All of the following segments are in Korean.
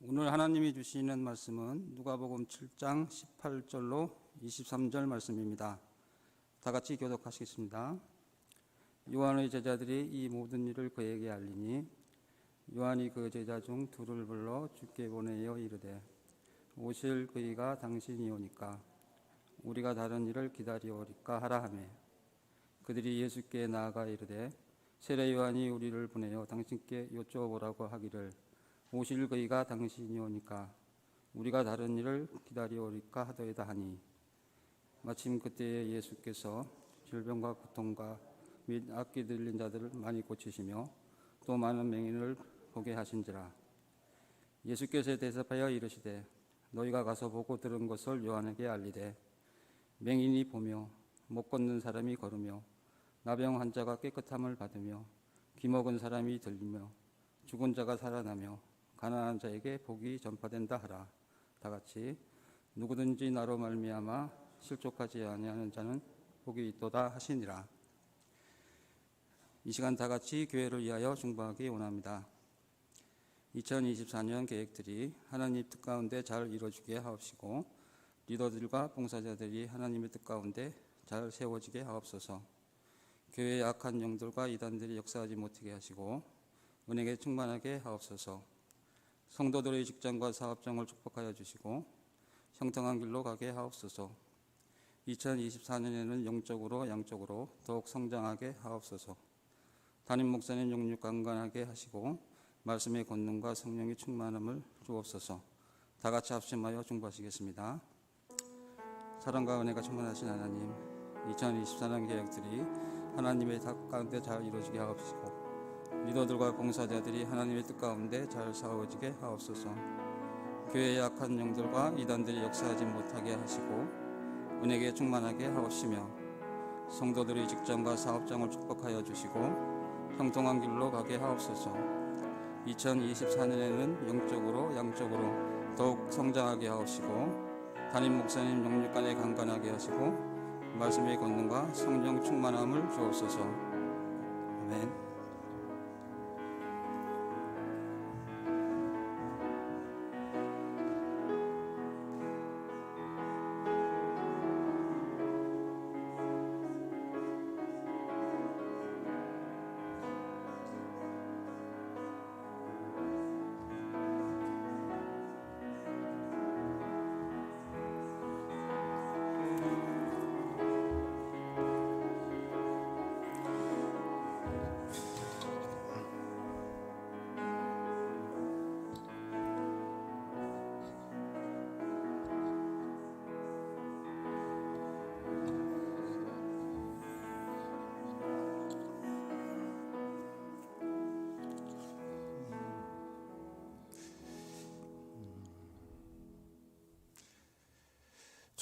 오늘 하나님이 주시는 말씀은 누가복음 7장 18절로 23절 말씀입니다. 다 같이 교독하시겠습니다. 요한의 제자들이 이 모든 일을 그에게 알리니 요한이 그 제자 중 둘을 불러 주께 보내어 이르되 오실 그이가 당신이오니까 우리가 다른 일을 기다리오리까 하라 하매 그들이 예수께 나아가 이르되 세례 요한이 우리를 보내어 당신께 여쭤보라고 하기를 오실 그이가 당신이오니까 우리가 다른 일을 기다리오리까 하더이다 하니 마침 그때에 예수께서 질병과 고통과 및 악기 들린 자들을 많이 고치시며 또 많은 맹인을 보게 하신지라. 예수께서 대답하여 이르시되 너희가 가서 보고 들은 것을 요한에게 알리되 맹인이 보며 못 걷는 사람이 걸으며 나병 환자가 깨끗함을 받으며 귀 먹은 사람이 들리며 죽은 자가 살아나며 가난한 자에게 복이 전파된다 하라 다 같이 누구든지 나로 말미암아 실족하지 아니하는 자는 복이 있도다 하시니라 이 시간 다 같이 교회를 위하여 중보하기 원합니다. 2024년 계획들이 하나님 뜻 가운데 잘 이루어지게 하옵시고 리더들과 봉사자들이 하나님의 뜻 가운데 잘 세워지게 하옵소서. 교회의 악한 영들과 이단들이 역사하지 못하게 하시고 은혜에 충만하게 하옵소서. 성도들의 직장과 사업장을 축복하여 주시고 형통한 길로 가게 하옵소서. 2024년에는 영적으로 양적으로 더욱 성장하게 하옵소서. 담임 목사님 영육 강건하게 하시고 말씀의 권능과 성령의 충만함을 주옵소서. 다 같이 합심하여 중보하시겠습니다. 사랑과 은혜가 충만하신 하나님, 2024년 계획들이 하나님의 뜻 가운데 잘 이루어지게 하옵시고 리더들과 봉사자들이 하나님의 뜻 가운데 잘 싸워지게 하옵소서. 교회의 약한 영들과 이단들이 역사하지 못하게 하시고 은혜에 충만하게 하옵시며 성도들의 직장과 사업장을 축복하여 주시고 형통한 길로 가게 하옵소서. 2024년에는 영적으로 양적으로 더욱 성장하게 하옵시고 담임 목사님 영육간에 강건하게 하시고 말씀의 권능과 성령 충만함을 주옵소서. 아멘.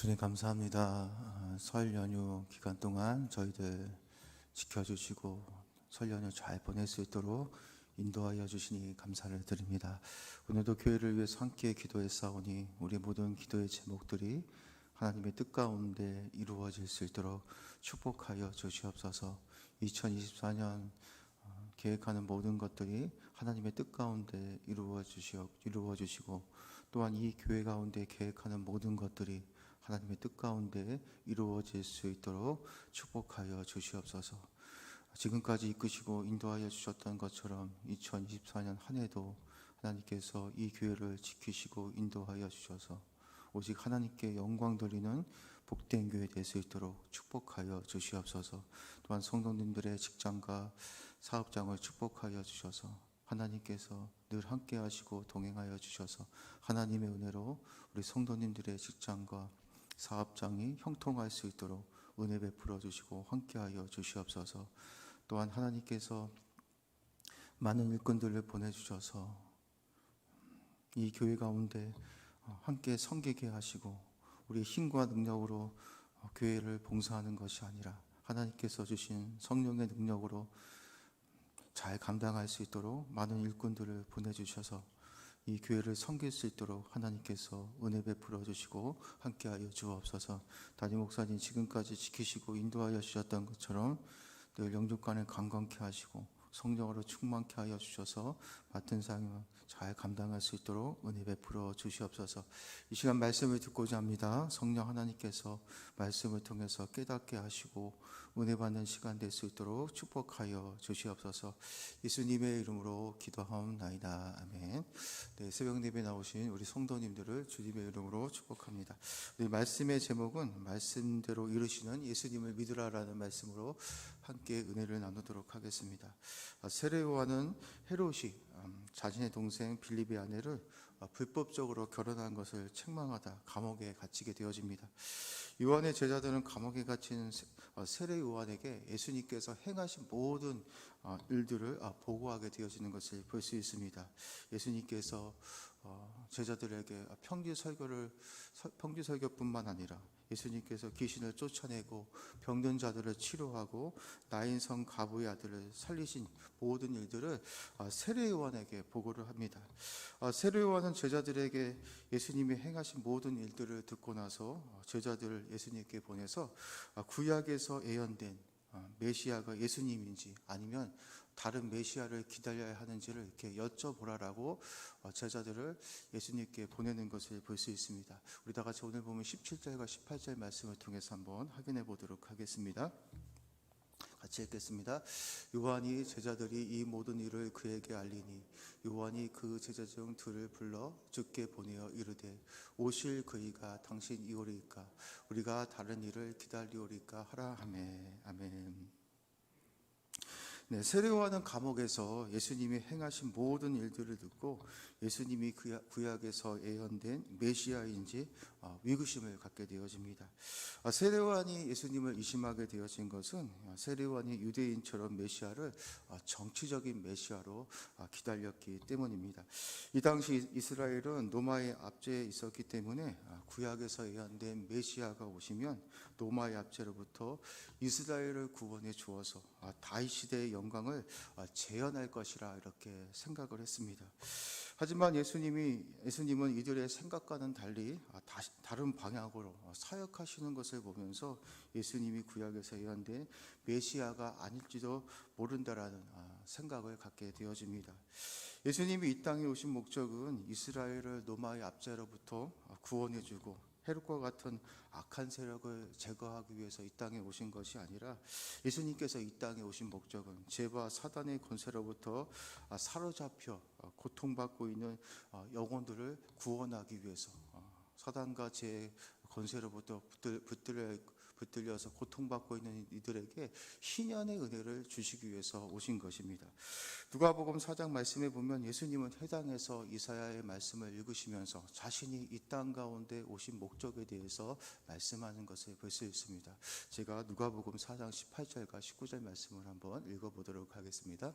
주님 감사합니다. 아, 설 연휴 기간 동안 저희들 지켜주시고 설 연휴 잘 보낼 수 있도록 인도하여 주시니 감사를 드립니다. 오늘도 교회를 위해서 함께 기도해 싸우니 우리 모든 기도의 제목들이 하나님의 뜻 가운데 이루어질 수 있도록 축복하여 주시옵소서. 2024년 어, 계획하는 모든 것들이 하나님의 뜻 가운데 이루어 주시고 또한 이 교회 가운데 계획하는 모든 것들이 하나님의 뜻 가운데 이루어질 수 있도록 축복하여 주시옵소서. 지금까지 이끄시고 인도하여 주셨던 것처럼 2024년 한 해도 하나님께서 이 교회를 지키시고 인도하여 주셔서 오직 하나님께 영광 돌리는 복된 교회 될 수 있도록 축복하여 주시옵소서. 또한 성도님들의 직장과 사업장을 축복하여 주셔서 하나님께서 늘 함께 하시고 동행하여 주셔서 하나님의 은혜로 우리 성도님들의 직장과 사업장이 형통할 수 있도록 은혜 베풀어 주시고 함께하여 주시옵소서. 또한 하나님께서 많은 일꾼들을 보내주셔서 이 교회 가운데 함께 섬기게 하시고 우리 힘과 능력으로 교회를 봉사하는 것이 아니라 하나님께서 주신 성령의 능력으로 잘 감당할 수 있도록 많은 일꾼들을 보내주셔서 이 교회를 섬길 수 있도록 하나님께서 은혜 베풀어 주시고 함께하여 주옵소서. 담임 목사님 지금까지 지키시고 인도하여 주셨던 것처럼 늘 영육간에 강건케 하시고 성령으로 충만케 하여 주셔서 맡은 사명을 잘 감당할 수 있도록 은혜 베풀어 주시옵소서. 이 시간 말씀을 듣고자 합니다. 성령 하나님께서 말씀을 통해서 깨닫게 하시고 은혜 받는 시간 될 수 있도록 축복하여 주시옵소서. 예수님의 이름으로 기도하옵나이다. 아멘. 네, 새벽 예배 나오신 우리 성도님들을 주님의 이름으로 축복합니다. 우리 말씀의 제목은 말씀대로 이루시는 예수님을 믿으라라는 말씀으로 함께 은혜를 나누도록 하겠습니다. 아, 세례요한은 헤롯이 음, 자신의 동생 빌립의 아내를 아, 불법적으로 결혼한 것을 책망하다 감옥에 갇히게 되어집니다. 요한의 제자들은 감옥에 갇힌 세- 어, 세례 요한에게 예수님께서 행하신 모든 어, 일들을 아, 보고하게 되어지는 것을 볼 수 있습니다. 예수님께서 어, 제자들에게 평지 설교를 서- 평지 설교뿐만 아니라 예수님께서 귀신을 쫓아내고 병든 자들을 치료하고 나인성 가부의 아들을 살리신 모든 일들을 아, 세례 요한에게 보고를 합니다. 아, 세례 요한은 제자들에게 예수님이 행하신 모든 일들을 듣고 나서 어, 제자들을 예수님께 보내서 아, 구약에서 예언된 아, 메시아가 예수님인지 아니면 다른 메시아를 기다려야 하는지를 이렇게 여쭤보라라고 어, 제자들을 예수님께 보내는 것을 볼 수 있습니다. 우리 다 같이 오늘 보면 17절과 18절 말씀을 통해서 한번 확인해 보도록 하겠습니다. 같이 읽겠습니다. 요한이 제자들이 이 모든 일을 그에게 알리니 요한이 그 제자 중 둘을 불러 주께 보내어 이르되 오실 그이가 당신이오리까 우리가 다른 일을 기다리오리까 하라 하매 아멘. 네, 세례요한은 감옥에서 예수님이 행하신 모든 일들을 듣고 예수님이 구약- 구약에서 예언된 메시아인지 아, 위구심을 갖게 되어집니다. 아, 세례요한이 예수님을 의심하게 되어진 것은 아, 세례요한이 유대인처럼 메시아를 아, 정치적인 메시아로 아, 기다렸기 때문입니다. 이 당시 이스라엘은 노마의 압제에 있었기 때문에 아, 구약에서 예언된 메시아가 오시면 노마의 압제로부터 이스라엘을 구원해 주어서 아, 다윗 시대의 영광을 아, 재현할 것이라 이렇게 생각을 했습니다. 하지만 예수님이 예수님은 이들의 생각과는 달리 아, 다른 방향으로 어, 사역하시는 것을 보면서 예수님이 구약에서 예언된 메시아가 아닐지도 모른다라는 아, 생각을 갖게 되어집니다. 예수님이 이 땅에 오신 목적은 이스라엘을 노마의 압제로부터 아, 구원해주고 헤롯과 같은 악한 세력을 제거하기 위해서 이 땅에 오신 것이 아니라 예수님께서 이 땅에 오신 목적은 죄와 사단의 권세로부터 아, 사로잡혀 어, 고통받고 있는 어, 영혼들을 구원하기 위해서 어, 사단과 죄의 권세로부터 붙들, 붙들려, 붙들려서 고통받고 있는 이들에게 희년의 은혜를 주시기 위해서 오신 것입니다. 누가복음 4장 말씀에 보면 예수님은 해당에서 이사야의 말씀을 읽으시면서 자신이 이 땅 가운데 오신 목적에 대해서 말씀하는 것을 볼 수 있습니다. 제가 누가복음 4장 18절과 19절 말씀을 한번 읽어보도록 하겠습니다.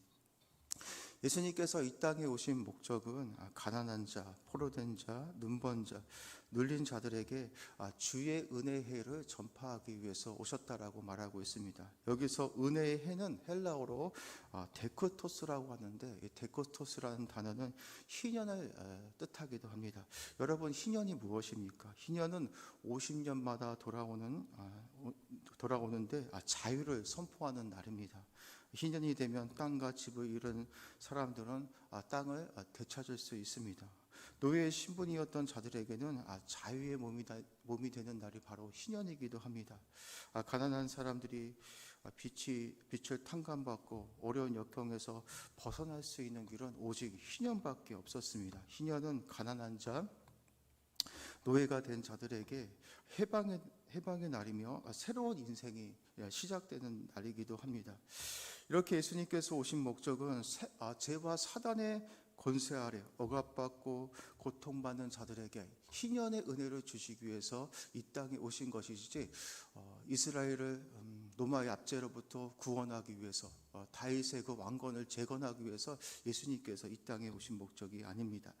예수님께서 이 땅에 오신 목적은 아, 가난한 자, 포로된 자, 눈먼 자, 눌린 자들에게 아, 주의 은혜의 해를 전파하기 위해서 오셨다라고 말하고 있습니다. 여기서 은혜의 해는 헬라어로 아, 데크토스라고 하는데 이 데크토스라는 단어는 희년을 에, 뜻하기도 합니다. 여러분 희년이 무엇입니까? 희년은 50년마다 돌아오는 돌아오는데 아, 자유를 선포하는 날입니다. 희년이 되면 땅과 집을 잃은 사람들은 아, 땅을 아, 되찾을 수 있습니다. 노예의 신분이었던 자들에게는 아, 자유의 몸이, 다- 몸이 되는 날이 바로 희년이기도 합니다. 아, 가난한 사람들이 아, 빛이 빛을 탕감받고 어려운 역경에서 벗어날 수 있는 길은 오직 희년밖에 없었습니다. 희년은 가난한 자, 노예가 된 자들에게 해방의 해방의 날이며 아, 새로운 인생이 예, 시작되는 날이기도 합니다. 이렇게 예수님께서 오신 목적은 세- 아, 죄와 사단의 권세 아래 억압받고 고통받는 자들에게 희년의 은혜를 주시기 위해서 이 땅에 오신 것이지 어, 이스라엘을 음, 로마의 압제로부터 구원하기 위해서 어, 다윗의 그 왕권을 재건하기 위해서 예수님께서 이 땅에 오신 목적이 아닙니다.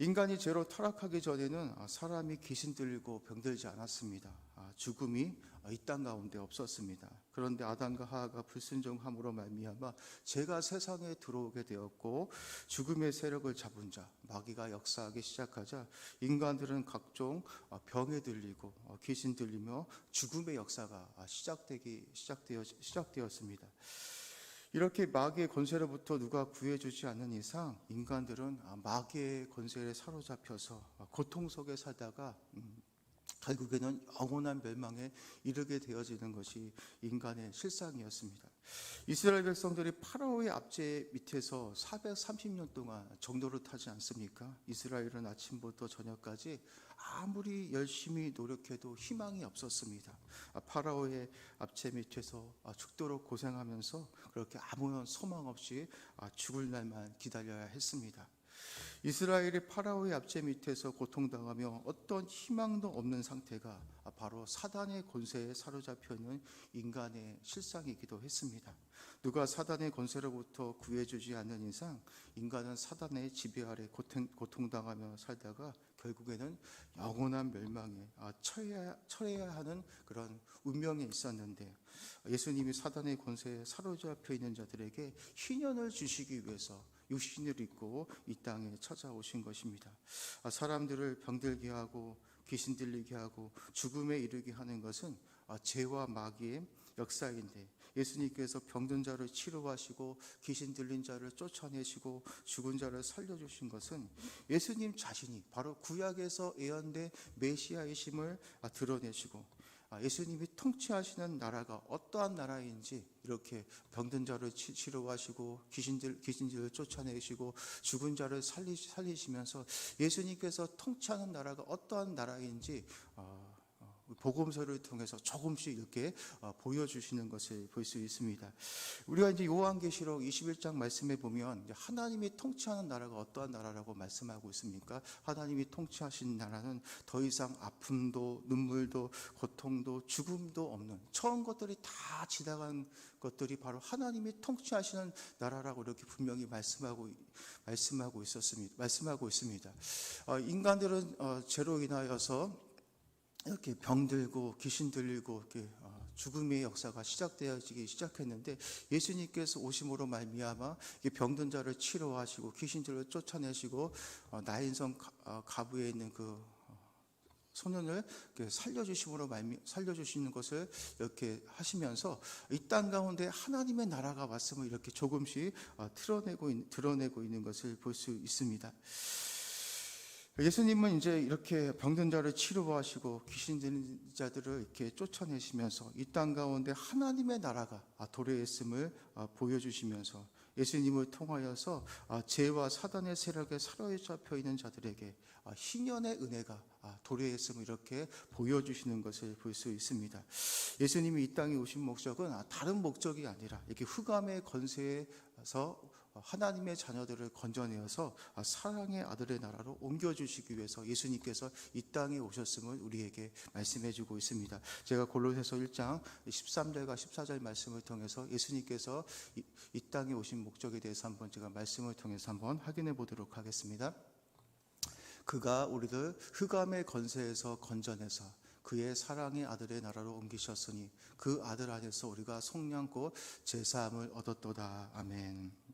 인간이 죄로 타락하기 전에는 아, 사람이 귀신 들리고 병들지 않았습니다. 아, 죽음이 이 땅 가운데 없었습니다. 그런데 아담과 하하가 불순종함으로 말미암아 죄가 세상에 들어오게 되었고 죽음의 세력을 잡은 자 마귀가 역사하기 시작하자 인간들은 각종 아, 병에 들리고 어, 귀신 들리며 죽음의 역사가 아, 시작되기 시작되어 시작되었습니다. 이렇게 마귀의 권세로부터 누가 구해주지 않는 이상 인간들은 아, 마귀의 권세에 사로잡혀서 아, 고통 속에 살다가 음, 결국에는 영원한 멸망에 이르게 되어지는 것이 인간의 실상이었습니다. 이스라엘 백성들이 파라오의 압제 밑에서 430년 동안 정도를 타지 않습니까? 이스라엘은 아침부터 저녁까지 아무리 열심히 노력해도 희망이 없었습니다. 아, 파라오의 압제 밑에서 아, 죽도록 고생하면서 그렇게 아무런 소망 없이 아, 죽을 날만 기다려야 했습니다. 이스라엘이 파라오의 압제 밑에서 고통당하며 어떤 희망도 없는 상태가 바로 사단의 권세에 사로잡혀 있는 인간의 실상이기도 했습니다. 누가 사단의 권세로부터 구해주지 않는 이상 인간은 사단의 지배 아래 고통, 고통당하며 살다가 결국에는 영원한 멸망에 아, 처해야, 처해야 하는 그런 운명에 있었는데 예수님이 사단의 권세에 사로잡혀 있는 자들에게 희년을 주시기 위해서 육신을 입고 이 땅에 찾아오신 것입니다. 아, 사람들을 병들게 하고 귀신 들리게 하고 죽음에 이르게 하는 것은 아, 죄와 마귀의 역사인데 예수님께서 병든 자를 치료하시고 귀신 들린 자를 쫓아내시고 죽은 자를 살려주신 것은 예수님 자신이 바로 구약에서 예언된 메시아이심을 아, 드러내시고 아, 예수님이 통치하시는 나라가 어떠한 나라인지 이렇게 병든 자를 치- 치료하시고 귀신들 귀신들을 쫓아내시고 죽은 자를 살리, 살리시면서 예수님께서 통치하는 나라가 어떠한 나라인지 어, 어, 복음서를 통해서 조금씩 이렇게 어, 보여주시는 것을 볼 수 있습니다. 우리가 이제 요한계시록 21장 말씀에 보면 하나님이 통치하는 나라가 어떠한 나라라고 말씀하고 있습니까? 하나님이 통치하신 나라는 더 이상 아픔도 눈물도 고통도 죽음도 없는 처음 것들이 다 지나간 것들이 바로 하나님이 통치하시는 나라라고 이렇게 분명히 말씀하고 말씀하고 있었습니다. 말씀하고 있습니다. 어, 인간들은 어, 죄로 인하여서 이렇게 병들고 귀신 들리고 이렇게 어, 죽음의 역사가 시작되어지기 시작했는데 예수님께서 오심으로 말미암아 이 병든 자를 치료하시고 귀신들을 쫓아내시고 어, 나인성 가- 어, 가부에 있는 그 어, 소년을 살려주심으로 말미 살려주시는 것을 이렇게 하시면서 이 땅 가운데 하나님의 나라가 왔음을 이렇게 조금씩 어, 드러내고 있- 드러내고 있는 것을 볼 수 있습니다. 예수님은 이제 이렇게 병든 자를 치료하시고 귀신 들린 자들을 이렇게 쫓아내시면서 이 땅 가운데 하나님의 나라가 아, 도래했음을 아, 보여주시면서 예수님을 통하여서 아, 죄와 사단의 세력에 사로잡혀 있는 자들에게 아, 희년의 은혜가 아, 도래했음을 이렇게 보여주시는 것을 볼 수 있습니다. 예수님이 이 땅에 오신 목적은 아, 다른 목적이 아니라 이렇게 흑암의 건세에서 하나님의 자녀들을 건져내어서 아, 사랑의 아들의 나라로 옮겨주시기 위해서 예수님께서 이 땅에 오셨음을 우리에게 말씀해주고 있습니다. 제가 골로새서 1장 13절과 14절 말씀을 통해서 예수님께서 이, 이 땅에 오신 목적에 대해서 한번 제가 말씀을 통해서 한번 확인해 보도록 하겠습니다. 그가 우리를 흑암의 건세에서 건져내서 그의 사랑의 아들의 나라로 옮기셨으니 그 아들 안에서 우리가 속량고 제사함을 얻었도다. 아멘.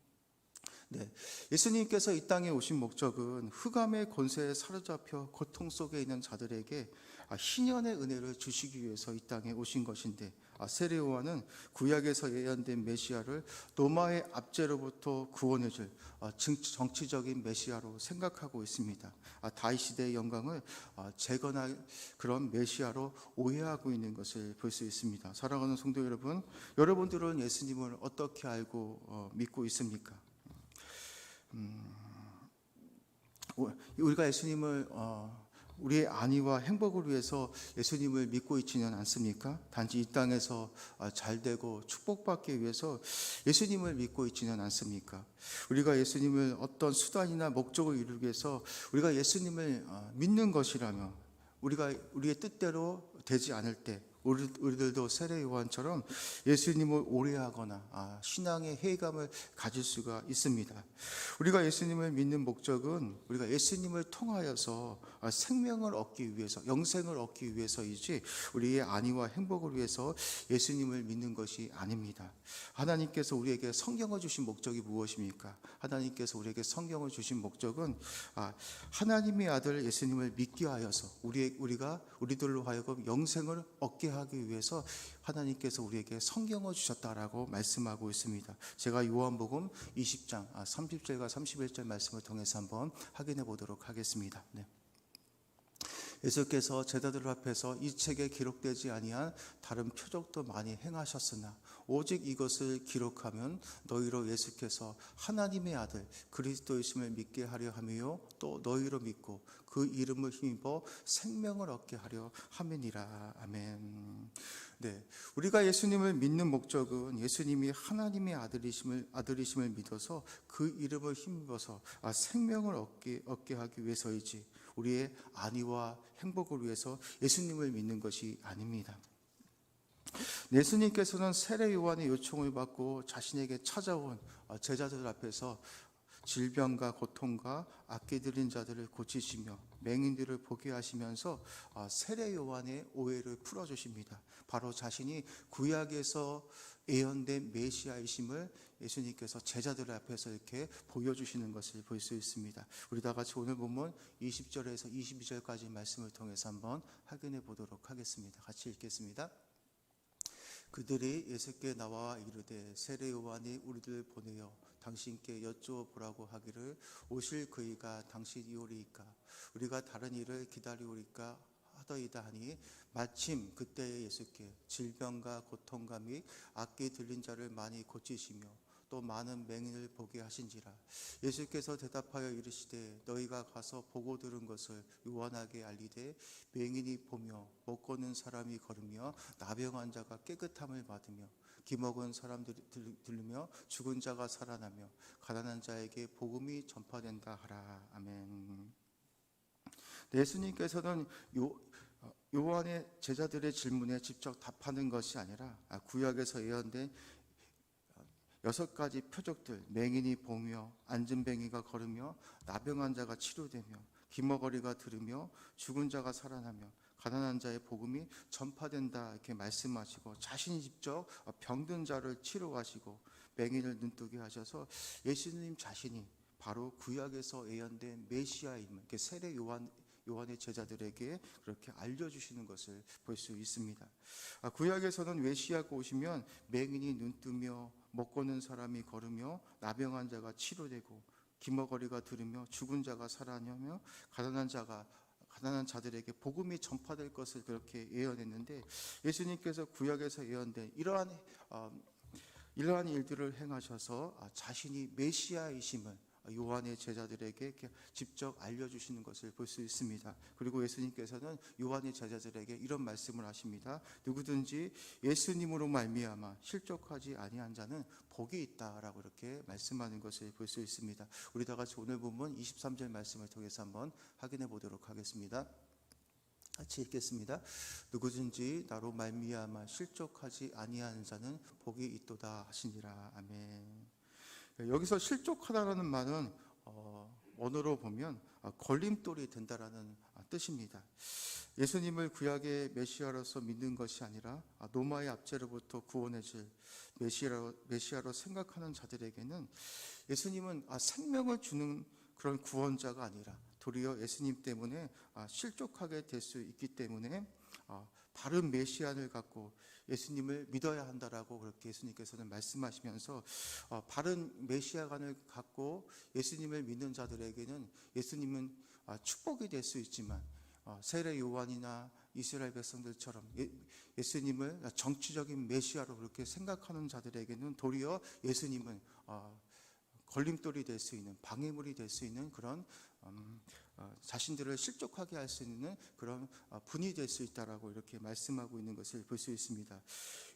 네. 예수님께서 이 땅에 오신 목적은 흑암의 권세에 사로잡혀 고통 속에 있는 자들에게 아, 희년의 은혜를 주시기 위해서 이 땅에 오신 것인데 아, 세례요한은 구약에서 예언된 메시아를 로마의 압제로부터 구원해줄 아, 정- 정치적인 메시아로 생각하고 있습니다. 아, 다윗 시대의 영광을 아, 재건할 그런 메시아로 오해하고 있는 것을 볼 수 있습니다. 사랑하는 성도 여러분, 여러분들은 예수님을 어떻게 알고 어, 믿고 있습니까? 우리가 예수님을 어, 우리의 안위와 행복을 위해서 예수님을 믿고 있지는 않습니까? 단지 이 땅에서 아, 잘 되고 축복받기 위해서 예수님을 믿고 있지는 않습니까? 우리가 예수님을 어떤 수단이나 목적을 이루기 위해서 우리가 예수님을 어, 믿는 것이라면 우리가 우리의 뜻대로 되지 않을 때 우리, 우리들도 세례 요한처럼 예수님을 오래하거나 아, 신앙의 회감을 가질 수가 있습니다. 우리가 예수님을 믿는 목적은 우리가 예수님을 통하여서 아, 생명을 얻기 위해서, 영생을 얻기 위해서이지 우리의 안위와 행복을 위해서 예수님을 믿는 것이 아닙니다. 하나님께서 우리에게 성경을 주신 목적이 무엇입니까? 하나님께서 우리에게 성경을 주신 목적은 아, 하나님의 아들 예수님을 믿게 하여서 우리 우리가 우리들로 하여금 영생을 얻게 하기 위해서 하나님께서 우리에게 성경을 주셨다라고 말씀하고 있습니다. 제가 요한복음 20장 아, 30절과 31절 말씀을 통해서 한번 확인해 보도록 하겠습니다. 네. 예수께서 제자들 앞에서 이 책에 기록되지 아니한 다른 표적도 많이 행하셨으나 오직 이것을 기록하면 너희로 예수께서 하나님의 아들 그리스도이심을 믿게 하려 함이요 또 너희로 믿고 그 이름을 힘입어 생명을 얻게 하려 함이니라 아멘. 네, 우리가 예수님을 믿는 목적은 예수님이 하나님의 아들이심을 아들이심을 믿어서 그 이름을 힘입어서 아, 생명을 얻게 얻게 하기 위해서이지 우리의 안위와 행복을 위해서 예수님을 믿는 것이 아닙니다. 예수님께서는 세례 요한의 요청을 받고 자신에게 찾아온 제자들 앞에서 질병과 고통과 들린 자들을 고치시며 맹인들을 보게 하시면서 세례 요한의 오해를 풀어 주십니다. 바로 자신이 구약에서 예언된 메시아이심을 예수님께서 제자들 앞에서 이렇게 보여주시는 것을 볼 수 있습니다. 우리 다 같이 오늘 본문 20절에서 22절까지 말씀을 통해서 한번 확인해 보도록 하겠습니다. 같이 읽겠습니다. 그들이 예수께 나와 이르되 세례 요한이 우리를 보내어 당신께 여쭈어보라고 하기를 오실 그이가 당신이오리이까? 우리가 다른 일을 기다리오리까 하더이다 하니 마침 그때에 예수께 질병과 고통과 및 악기 들린 자를 많이 고치시며 또 많은 맹인을 보게 하신지라 예수께서 대답하여 이르시되 너희가 가서 보고 들은 것을 요한에게 알리되 맹인이 보며 못 걷는 사람이 걸으며 나병한 자가 깨끗함을 받으며 기먹은 사람들이 들- 들으며 죽은 자가 살아나며 가난한 자에게 복음이 전파된다 하라 아멘. 네, 예수님께서는 요 어, 요한의 제자들의 질문에 직접 답하는 것이 아니라 아, 구약에서 예언된 어, 여섯 가지 표적들 맹인이 보며 안진뱅이가 걸으며 나병한 자가 치료되며 기머거리가 들으며 죽은 자가 살아나며 가난한 자의 복음이 전파된다 이렇게 말씀하시고 자신이 직접 병든 자를 치료하시고 맹인을 눈뜨게 하셔서 예수님 자신이 바로 구약에서 예언된 메시아임을 이렇게 세례 요한 요한의 제자들에게 그렇게 알려주시는 것을 볼 수 있습니다. 아, 구약에서는 메시아가 오시면 맹인이 눈 뜨며 못 걷는 사람이 걸으며 나병한 자가 치료되고 기머거리가 들으며 죽은 자가 살아나며 가난한 자가 가난한 자들에게 복음이 전파될 것을 그렇게 예언했는데 예수님께서 구약에서 예언된 이러한 어, 이러한 일들을 행하셔서 아, 자신이 메시아이심을 요한의 제자들에게 직접 알려주시는 것을 볼 수 있습니다. 그리고 예수님께서는 요한의 제자들에게 이런 말씀을 하십니다. 누구든지 예수님으로 말미암아 실족하지 아니한 자는 복이 있다라고 이렇게 말씀하는 것을 볼 수 있습니다. 우리 다 같이 오늘 본문 23절 말씀을 통해서 한번 확인해 보도록 하겠습니다. 같이 읽겠습니다. 누구든지 나로 말미암아 실족하지 아니한 자는 복이 있도다 하시니라. 아멘. 여기서 실족하다라는 말은 어, 원어로 보면 어, 걸림돌이 된다라는 아, 뜻입니다. 예수님을 구약의 메시아로서 믿는 것이 아니라 아, 로마의 압제로부터 구원해줄 메시아로, 메시아로 생각하는 자들에게는 예수님은 아, 생명을 주는 그런 구원자가 아니라 도리어 예수님 때문에 아, 실족하게 될 수 있기 때문에 아, 다른 메시안을 갖고 예수님을 믿어야 한다라고 그렇게 예수님께서는 말씀하시면서 어, 바른 메시아관을 갖고 예수님을 믿는 자들에게는 예수님은 아, 축복이 될 수 있지만 어, 세례 요한이나 이스라엘 백성들처럼 예, 예수님을 정치적인 메시아로 그렇게 생각하는 자들에게는 도리어 예수님은 어, 걸림돌이 될 수 있는 방해물이 될 수 있는 그런 음, 어, 자신들을 실족하게 할 수 있는 그런 어, 분이 될 수 있다라고 이렇게 말씀하고 있는 것을 볼 수 있습니다.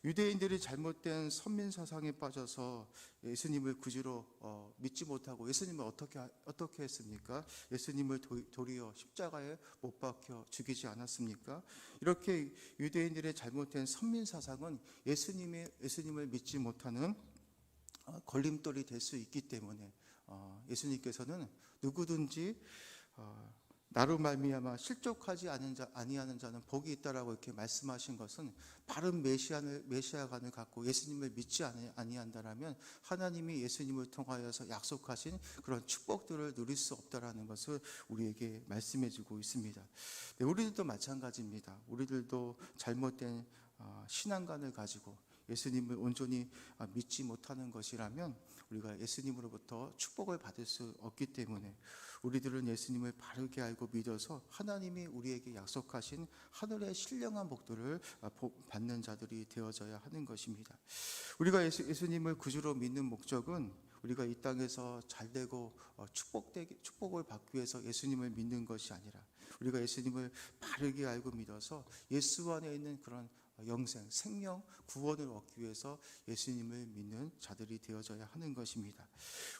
유대인들이 잘못된 선민 사상에 빠져서 예수님을 구주로 어, 믿지 못하고 예수님을 어떻게 하- 어떻게 했습니까? 예수님을 도, 도리어 십자가에 못 박혀 죽이지 않았습니까? 이렇게 유대인들의 잘못된 선민 사상은 예수님의 예수님을 믿지 못하는 어, 걸림돌이 될 수 있기 때문에 어, 예수님께서는 누구든지 어, 나로 말미암아 실족하지 않은 자 아니하는 자는 복이 있다라고 이렇게 말씀하신 것은 바른 메시아를 메시아관을 갖고 예수님을 믿지 아니- 아니한다라면 하나님이 예수님을 통하여서 약속하신 그런 축복들을 누릴 수 없다라는 것을 우리에게 말씀해주고 있습니다. 네, 우리들도 마찬가지입니다. 우리들도 잘못된 어, 신앙관을 가지고 예수님을 온전히 아, 믿지 못하는 것이라면 우리가 예수님으로부터 축복을 받을 수 없기 때문에 우리들은 예수님을 바르게 알고 믿어서 하나님이 우리에게 약속하신 하늘의 신령한 복들을 아, 복- 받는 자들이 되어져야 하는 것입니다. 우리가 예수, 예수님을 구주로 믿는 목적은 우리가 이 땅에서 잘 되고 어, 축복되기, 축복을 받기 위해서 예수님을 믿는 것이 아니라 우리가 예수님을 바르게 알고 믿어서 예수 안에 있는 그런 영생, 생명, 구원을 얻기 위해서 예수님을 믿는 자들이 되어져야 하는 것입니다.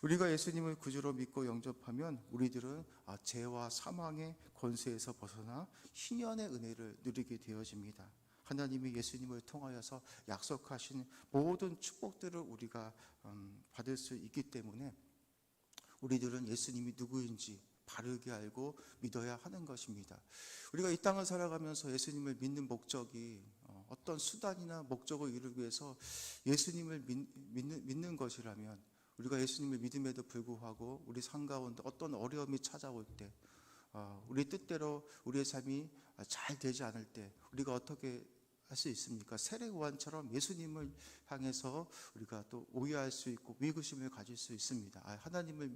우리가 예수님을 구주로 믿고 영접하면 우리들은 아, 죄와 사망의 권세에서 벗어나 희년의 은혜를 누리게 되어집니다. 하나님이 예수님을 통하여서 약속하신 모든 축복들을 우리가 음, 받을 수 있기 때문에 우리들은 예수님이 누구인지 바르게 알고 믿어야 하는 것입니다. 우리가 이 땅을 살아가면서 예수님을 믿는 목적이 어, 어떤 수단이나 목적을 이루기 위해서 예수님을 믿, 믿는, 믿는 것이라면 우리가 예수님을 믿음에도 불구하고 우리 삶 가운데 어떤 어려움이 찾아올 때 어, 우리 뜻대로 우리의 삶이 잘 되지 않을 때 우리가 어떻게 할 수 있습니까? 세례요한처럼 예수님을 향해서 우리가 또 오해할 수 있고 위구심을 가질 수 있습니다. 아, 하나님을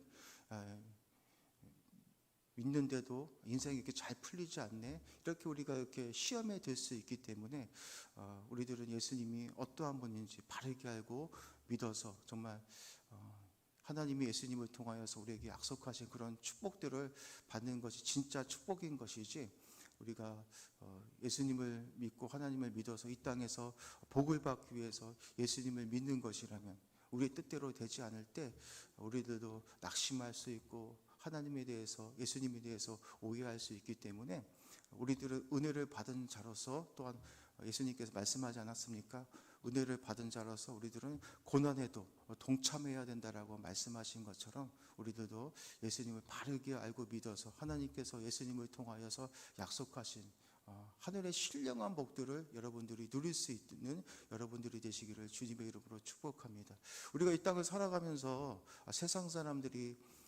아, 믿는데도 인생이 이렇게 잘 풀리지 않네. 이렇게 우리가 이렇게 시험에 들수 있기 때문에 어, 우리들은 예수님이 어떠한 분인지 바르게 알고 믿어서 정말 어, 하나님이 예수님을 통하여서 우리에게 약속하신 그런 축복들을 받는 것이 진짜 축복인 것이지 우리가 어, 예수님을 믿고 하나님을 믿어서 이 땅에서 복을 받기 위해서 예수님을 믿는 것이라면 우리 뜻대로 되지 않을 때 우리들도 낙심할 수 있고 하나님에 대해서 예수님에 대해서 오해할 수 있기 때문에 우리들은 은혜를 받은 자로서 또한 예수님께서 말씀하지 않았습니까? 은혜를 받은 자로서 우리들은 고난에도 동참해야 된다라고 말씀하신 것처럼 우리들도 예수님을 바르게 알고 믿어서 하나님께서 예수님을 통하여서 약속하신 어, 하늘의 신령한 복들을 여러분들이 누릴 수 있는 여러분들이 되시기를 주님의 이름으로 축복합니다. 우리가 이 땅을 살아가면서 아, 세상 사람들이 어,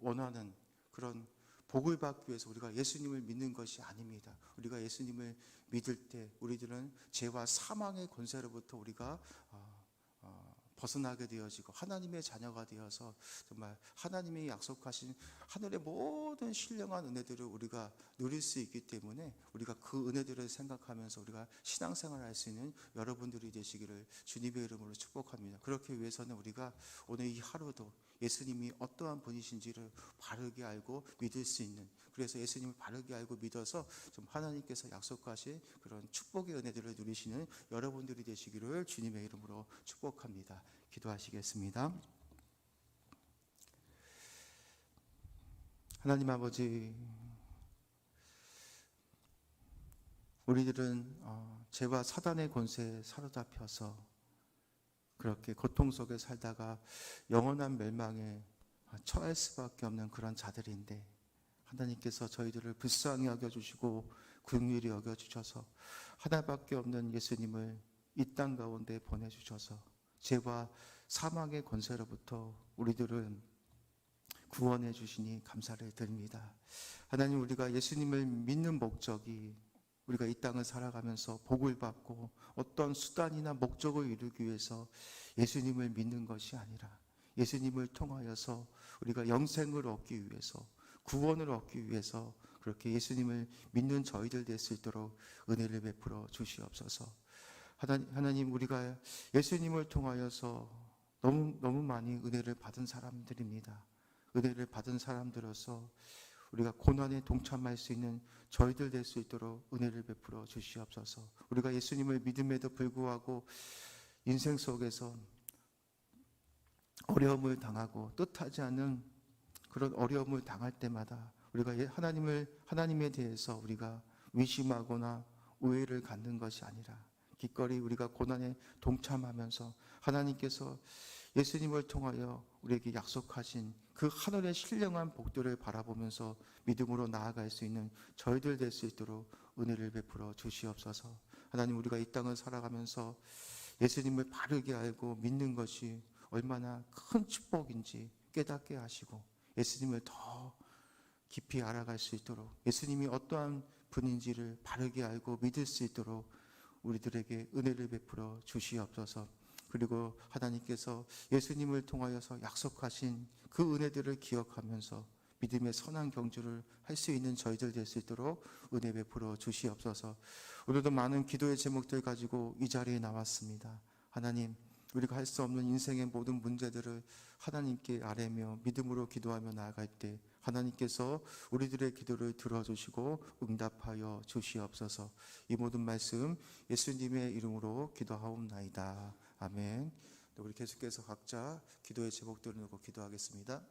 원하는 그런 복을 받기 위해서 우리가 예수님을 믿는 것이 아닙니다. 우리가 예수님을 믿을 때 우리들은 죄와 사망의 권세로부터 우리가 어, 어, 벗어나게 되어지고 하나님의 자녀가 되어서 정말 하나님이 약속하신 하늘의 모든 신령한 은혜들을 우리가 누릴 수 있기 때문에 우리가 그 은혜들을 생각하면서 우리가 신앙생활을 할 수 있는 여러분들이 되시기를 주님의 이름으로 축복합니다. 그렇게 위해서는 우리가 오늘 이 하루도 예수님이 어떠한 분이신지를 바르게 알고 믿을 수 있는 그래서 예수님을 바르게 알고 믿어서 좀 하나님께서 약속하신 그런 축복의 은혜들을 누리시는 여러분들이 되시기를 주님의 이름으로 축복합니다. 기도하시겠습니다. 하나님 아버지, 우리들은 어, 죄와 사단의 권세에 사로잡혀서 그렇게 고통 속에 살다가 영원한 멸망에 처할 수밖에 없는 그런 자들인데 하나님께서 저희들을 불쌍히 여겨주시고 긍휼히 여겨주셔서 하나밖에 없는 예수님을 이 땅 가운데 보내주셔서 죄와 사망의 권세로부터 우리들은 구원해 주시니 감사를 드립니다. 하나님 우리가 예수님을 믿는 목적이 우리가 이 땅을 살아가면서 복을 받고 어떤 수단이나 목적을 이루기 위해서 예수님을 믿는 것이 아니라 예수님을 통하여서 우리가 영생을 얻기 위해서 구원을 얻기 위해서 그렇게 예수님을 믿는 저희들 될 수 있도록 은혜를 베풀어 주시옵소서. 하나님, 우리가 예수님을 통하여서 너무 너무 많이 은혜를 받은 사람들입니다. 은혜를 받은 사람들로서 우리가 고난에 동참할 수 있는 저희들 될 수 있도록 은혜를 베풀어 주시옵소서. 우리가 예수님을 믿음에도 불구하고 인생 속에서 어려움을 당하고 뜻하지 않은 그런 어려움을 당할 때마다 우리가 예- 하나님을 하나님에 대해서 우리가 의심하거나 오해를 갖는 것이 아니라 기꺼이 우리가 고난에 동참하면서 하나님께서 예수님을 통하여 우리에게 약속하신 그 하늘의 신령한 복들을 바라보면서 믿음으로 나아갈 수 있는 저희들 될 수 있도록 은혜를 베풀어 주시옵소서. 하나님 우리가 이 땅을 살아가면서 예수님을 바르게 알고 믿는 것이 얼마나 큰 축복인지 깨닫게 하시고 예수님을 더 깊이 알아갈 수 있도록 예수님이 어떠한 분인지를 바르게 알고 믿을 수 있도록 우리들에게 은혜를 베풀어 주시옵소서. 그리고 하나님께서 예수님을 통하여서 약속하신 그 은혜들을 기억하면서 믿음의 선한 경주를 할 수 있는 저희들 될 수 있도록 은혜 베풀어 주시옵소서. 오늘도 많은 기도의 제목들 가지고 이 자리에 나왔습니다. 하나님, 우리가 할 수 없는 인생의 모든 문제들을 하나님께 아뢰며 믿음으로 기도하며 나아갈 때 하나님께서 우리들의 기도를 들어주시고 응답하여 주시옵소서. 이 모든 말씀 예수님의 이름으로 기도하옵나이다. 아멘. 우리 계속해서 각자 기도의 제목들을 놓고 기도하겠습니다.